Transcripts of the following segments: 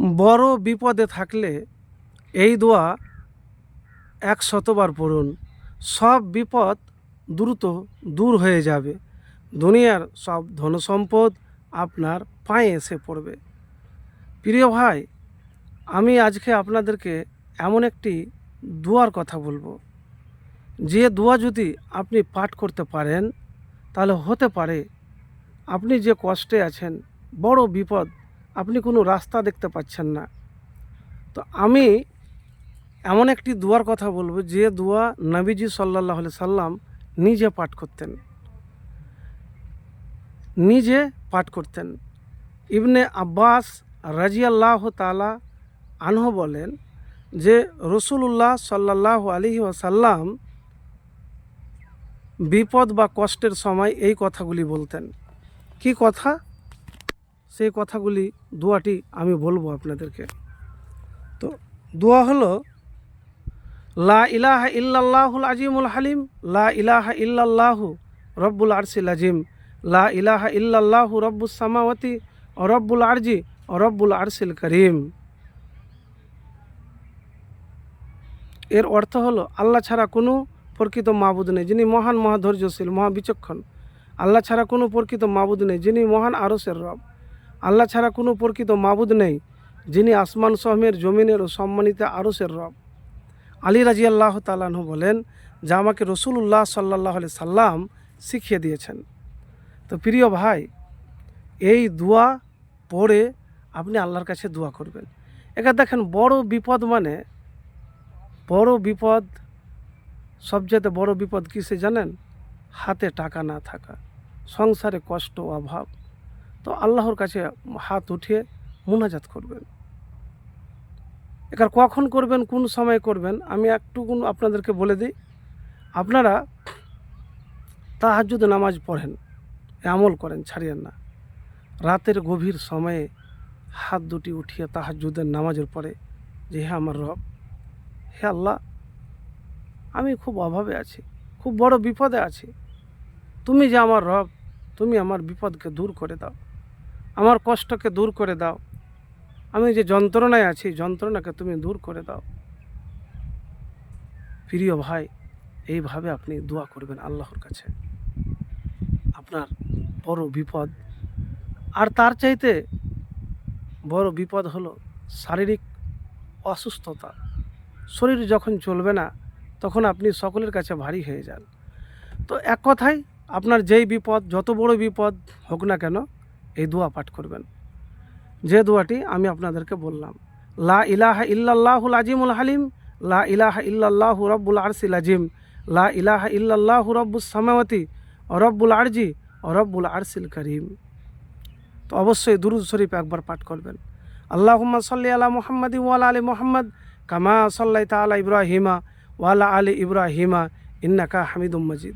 বড় বিপদে থাকলে এই দোয়া এক শতবার পড়ুন। সব বিপদ দ্রুত দূর হয়ে যাবে। দুনিয়ার সব ধনসম্পদ আপনার পায়ে এসে পড়বে। প্রিয় ভাই, আমি আজকে আপনাদেরকে এমন একটি দোয়ার কথা বলব। যে দোয়া যদি আপনি পাঠ করতে পারেন, তাহলে হতে পারে আপনি যে কষ্টে আছেন, বড় বিপদ আপনি কোনো রাস্তা দেখতে পাচ্ছেন না। তো আমি এমন একটি দোয়ার কথা বলব, যে দোয়া নবীজি সাল্লাহ সাল্লাম নিজে পাঠ করতেন। নিজে পাঠ করতেন। ইবনে আব্বাস রাজিয়াল্লাহ তালা আনহ বলেন যে রসুল্লাহ সাল্লাহ আলী ওয়াসাল্লাম বিপদ বা কষ্টের সময় এই কথাগুলি বলতেন। কি কথা? সেই কথাগুলি, দোয়াটি আমি বলব আপনাদেরকে। তো দোয়া হলো, লা ইলাহা ইল্লাল্লাহুল আজিমুল হালিম, লা ইলাহা ইল্লাল্লাহু রব্বুল আরশিল আজিম লা ইলাহা ইল্লাল্লাহু রব্বুস সামাওয়াতি, ও রব্বুল আরজি, ও রব্বুল আরশিল করিম। এর অর্থ হলো, আল্লাহ ছাড়া কোনো প্রকৃত মাবুদ নেই, যিনি মহান মহাধৈর্যশীল, মহাবিচক্ষণ। আল্লাহ ছাড়া কোনো প্রকৃত মাবুদ নেই, যিনি মহান আরসের রব। আল্লাহ ছাড়া কোনো প্রকৃত মাবুদ নেই, যিনি আসমান সহমের জমিনের ও সম্মানিত আরসের রব। আলী রাজি আল্লাহ তালাহ বলেন, যা আমাকে রসুল্লাহ সাল্লাহ আলি সাল্লাম শিখিয়ে দিয়েছেন। তো প্রিয় ভাই, এই দোয়া পড়ে আপনি আল্লাহর কাছে দোয়া করবেন। এখানে দেখেন, বড় বিপদ মানে বড় বিপদ, সবচেয়ে বড় বিপদ কিসে জানেন? হাতে টাকা না থাকা, সংসারে কষ্ট অভাব। তো আল্লাহর কাছে হাত উঠিয়ে মুনাজাত করবেন। এবার কখন করবেন, কোন সময় করবেন, আমি একটু আপনাদেরকে বলে দিই। আপনারা তাহাজুদ নামাজ পড়েন, আমল করেন, ছাড়িয়েন না। রাতের গভীর সময়ে হাত দুটি উঠিয়ে তাহাজুদের নামাজের পরে যে হ্যাঁ আমার রব, হে আল্লাহ, আমি খুব অভাবে আছি, খুব বড় বিপদে আছি। তুমি যে আমার রব, তুমি আমার বিপদকে দূর করে দাও। আমার কষ্টকে দূর করে দাও। আমি যে যন্ত্রণায় আছি, যন্ত্রণাকে তুমি দূর করে দাও। প্রিয় ভাই, এইভাবে আপনি দোয়া করবেন আল্লাহর কাছে। আপনার বড় বিপদ। আর তার চাইতে বড় বিপদ হলো শারীরিক অসুস্থতা। শরীর যখন চলবে না, তখন আপনি সকলের কাছে ভারী হয়ে যান। তো এক কথায়, আপনার যেই বিপদ, যত বড় বিপদ হোক না কেন এই দোয়া পাঠ করবেন। যে দোয়াটি আমি আপনাদেরকে বললাম। লা ইলাহা ইল্লাল্লাহুল আজিমুল হালিম, লা ইলাহা ইল্লাল্লাহু রব্বুল আরসিল আজিম লা ইলাহা ইল্লাল্লাহু রব্বুস সামাওয়াতি, ও রব্বুল আরজি, ও রব্বুল আরসিল করিম। তো অবশ্যই দুরুদ শরীফ একবার পাঠ করবেন। আল্লাহুম্মা সাল্লি আলা মুহাম্মাদি ওয়ালা আলী মুহাম্মদ, কামা সাল্লাই তালা ইব্রাহিমা ওয়ালা আলী ইব্রাহিমা, ইন্নাকা হামিদুম মজিদ।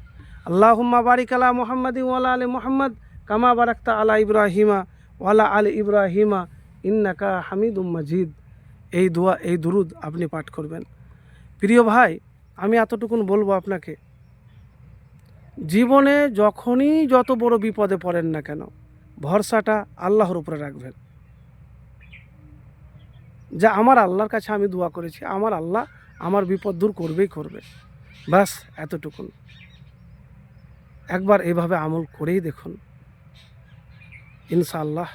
আল্লাহুম্মা বারিক আলা মুহাম্মাদি ওয়ালা আলী মুহাম্মদ কামা বারাকতা আলা ইব্রাহিমা ওয়ালা আল ইব্রাহিমা ইন্নাকা হামিদুম মজিদ। এই দোয়া, এই দুরুদ আপনি পাঠ করবেন। প্রিয় ভাই, আমি এতটুকুন বলব আপনাকে, জীবনে যখনই যত বড় বিপদে পড়েন না কেন, ভরসাটা আল্লাহর উপরে রাখবেন। যা আমার আল্লাহর কাছে আমি দোয়া করেছি, আমার আল্লাহ আমার বিপদ দূর করবেই করবে। ব্যাস, এতটুকুন। একবার এভাবে আমল করেই দেখুন। ইনশাআল্লাহ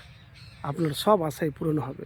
আপনার সব আশাই পূরণ হবে।